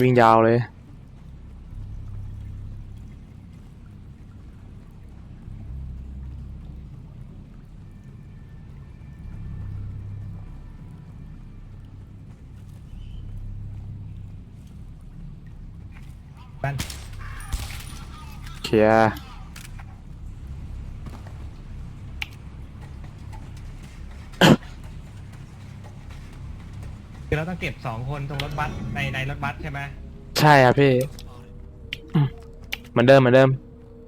วิ่งยาวเลยบ้านเคลียร์ คือเราต้องเก็บสองคนตรงรถบัสในในรถบัสใช่ไหมใช่ครับพี่อืมเหมือนเดิมเหมือนเดิม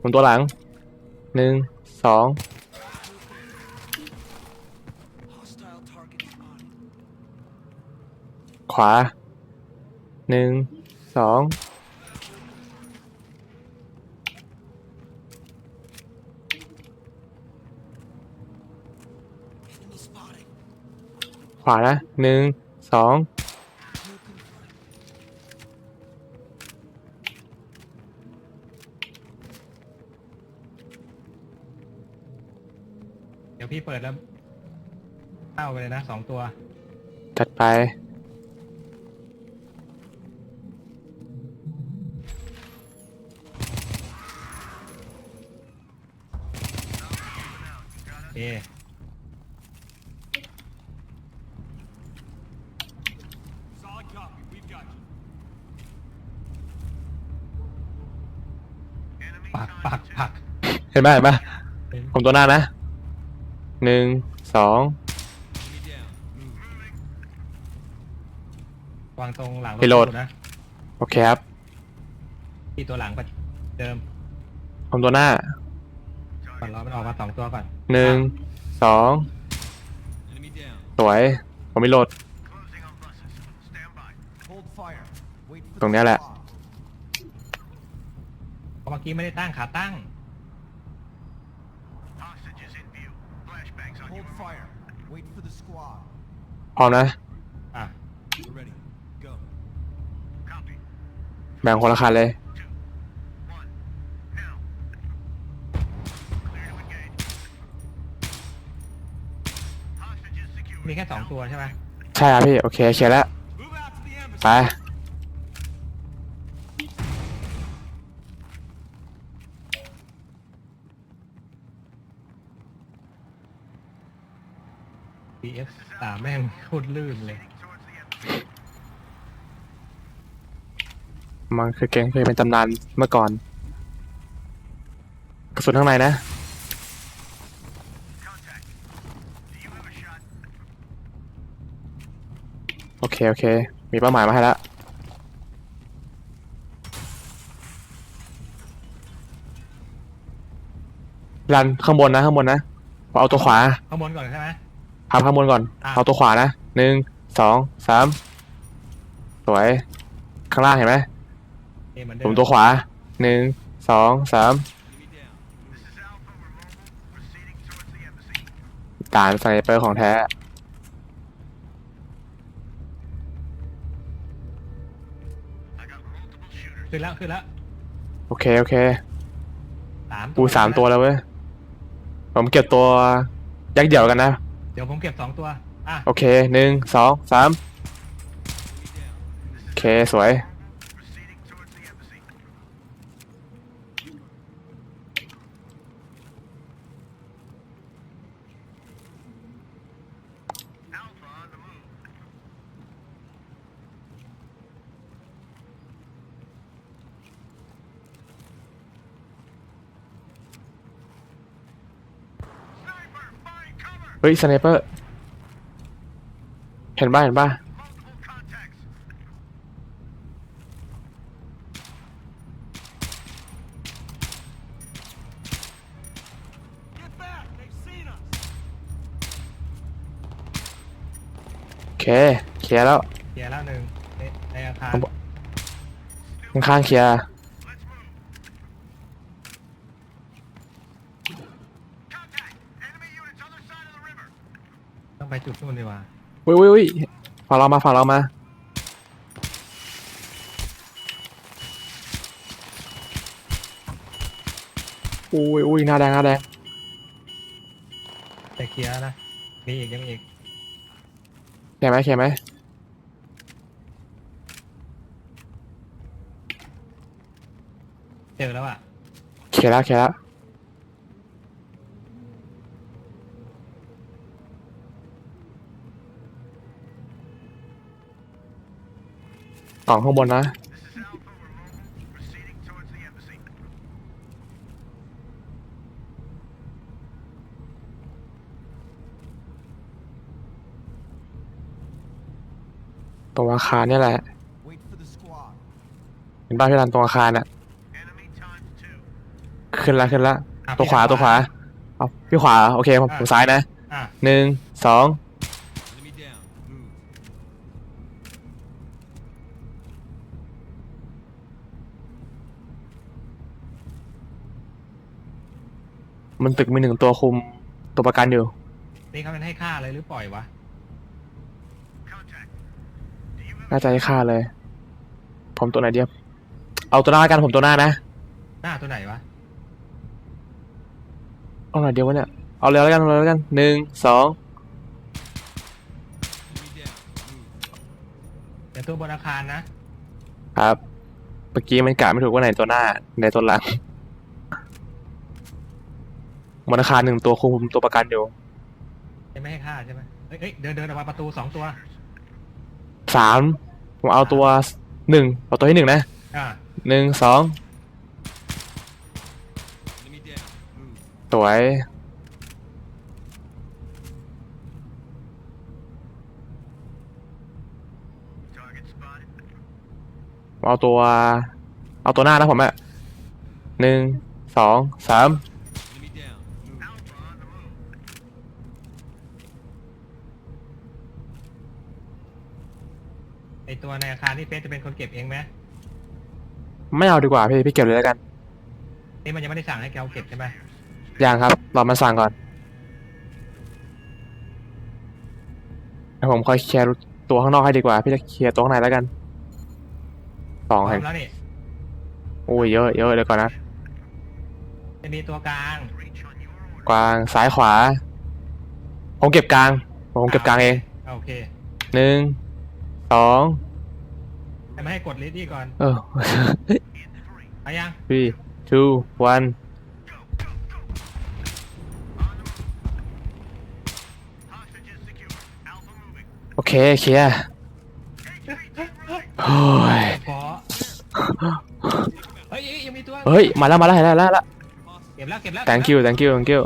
ผมตัวหลังหนึ่งสองขวาหนึ่งสองขวานะหนึ่ง สองเดี๋ยวพี่เปิดแล้วเข้าไปเลยนะสองตัว จัดไป เอ ปักปักปักเห็นไหมเห็นไหมผมตัวหน้านะหนึ่งสองวางตรงหลังรถรีโหลดตู้นะโอเคครับ ที่ตัวหลังประเดิมผมตัวหน้าก่อนรอมันออกมาสองตัวก่อนหนึ่งสองสวย ผมไม่โหลด Hold fire. Wait for ตรงเนี้ยแหละ squad. เพราะเมื่อกี้ไม่ได้ตั้งขาตั้ง Hold fire. Wait for the squad. พร้อมนะ อะ Ready. Go. แบ่งคนละคันเลย มีแค่สองตัวใช่ไหมใช่ครับพี่ โอเคเคลียร์แล้วไปบี เอฟสามแม่งโคตรลื่นเลย มันคือเกมเคยเป็นตำนานเมื่อก่อน กระสุนข้างในนะ โอเค โอเค มีเป้าหมายมาให้แล้วรันข้างบนนะ ข้างบนนะผมเอาตัวขวา ข้างบนก่อนใช่ไหม พับข้างบนก่อน อะ เอาตัวขวานะหนึ่งสองสามสวย ข้างล่างเห็นไหมเอเหมือนเดิผมมตัวขวาหนึ่งสองสามการสไนเปอร์ของแท้ ขึ้นแล้วขึ้นแล้วโอเค โอเค สามปูสามตัวแล้วเว้ย ผมเก็บตัวยักษ์เดี่ยวกันนะ เดี๋ยวผมเก็บสองตัว อะ โอเคหนึ่งสองสามโอเค สวย เฮ้ยสไนเปอร์ เห็นป่ะเห็นป่ะโอเคเคลียร์แล้ว เคลียร์แล้วหนึ่งในในอาคาร ข้างๆเคลียร์ ต้อง ไปจุดนู่นดีกว่าวิวิวิฝั่งเรามาฝั่งเรามา อุ้ยอุ้ยหน้าแดงหน้าแดงจะเคลียร์นะมีอีกยังมีอีกเคลียร์ไหมเคลียร์ไหมเจอแล้วอะเคลียร์แล้วเคลียร์แล้ว กล่องข้างบนนะ ตรงอาคารเนี่ยแหละ Wait for the squad. เห็นบ้านพี่รันตรงอาคารน่ะ ขึ้นละขึ้นละอะตัวขวาพี่ตัวขวา เอาพี่ขวา โอเคผมผมซ้ายนะ อะ หนึ่ง สอง มันตึกมีหนึ่งตัวคุมตัวประกันอยู่นี่เขาเป็นให้ฆ่าเลยหรือปล่อยวะ น่าจะให้ฆ่าเลย ผมตัวไหนเดียวเอาตัวหน้ากันผมตัวหน้านะหน้าตัวไหนวะ เอาหน่อยเดียววะเนี่ย เอาเลยแล้วกันเอาเลยแล้วกันหนึ่งสอง Enemy down. Move. เดี๋ยวตัวบนอาคารนะ ครับ เมื่อกี้มันกะไม่ถูกว่าไหนตัวหน้าไหนตัวหลัง บนอาคารหนึ่งตัวคุมตัวประกันอยู่จะไม่ให้ฆ่าใช่ไหมเอ้ยเอ้ยเดินเดินออกมาประตูสองตัว สามผมเอาตัวหนึ่งเอาตัวที่หนึ่งนะอ่าหนึ่งสอง Enemy down. Move. สวยเอาตัว เอาตัวหน้านะผมอะหนึ่งสองสาม ไอตัวในอาคารที่เฟสจะเป็นคนเก็บเองไหมไม่เอาดีกว่าพี่พี่เก็บเลยแล้วกันนี่มันยังไม่ได้สั่งให้แกเอาเก็บใช่ไหมยังครับรอมันสั่งก่อนเดี๋ยวผมคอยเคลียร์ตัวข้างนอกให้ดีกว่า พี่จะเคลียร์ตัวข้างในแล้วกันสองพร้อแห่งมแล้วนี่โอ้ยเยอะเยอะเดี๋ยวก่อนนะจะมีตัวกลางกวางซ้ายขวา ผมเก็บกลางผมเก็บกลางเองโอเคหนึ่ง สองให้มาให้กดลิสต์นี่ก่อนเออ ไปยัง three two one โอเคเคลียร์โอ้ยขอเฮ้ยเอ้ยยังมีตัว เฮ้ย มาแล้วมาแล้วเห็นแล้วเห็นแล้วเก็บแล้วเก็บแล้ว thank you thank you thank you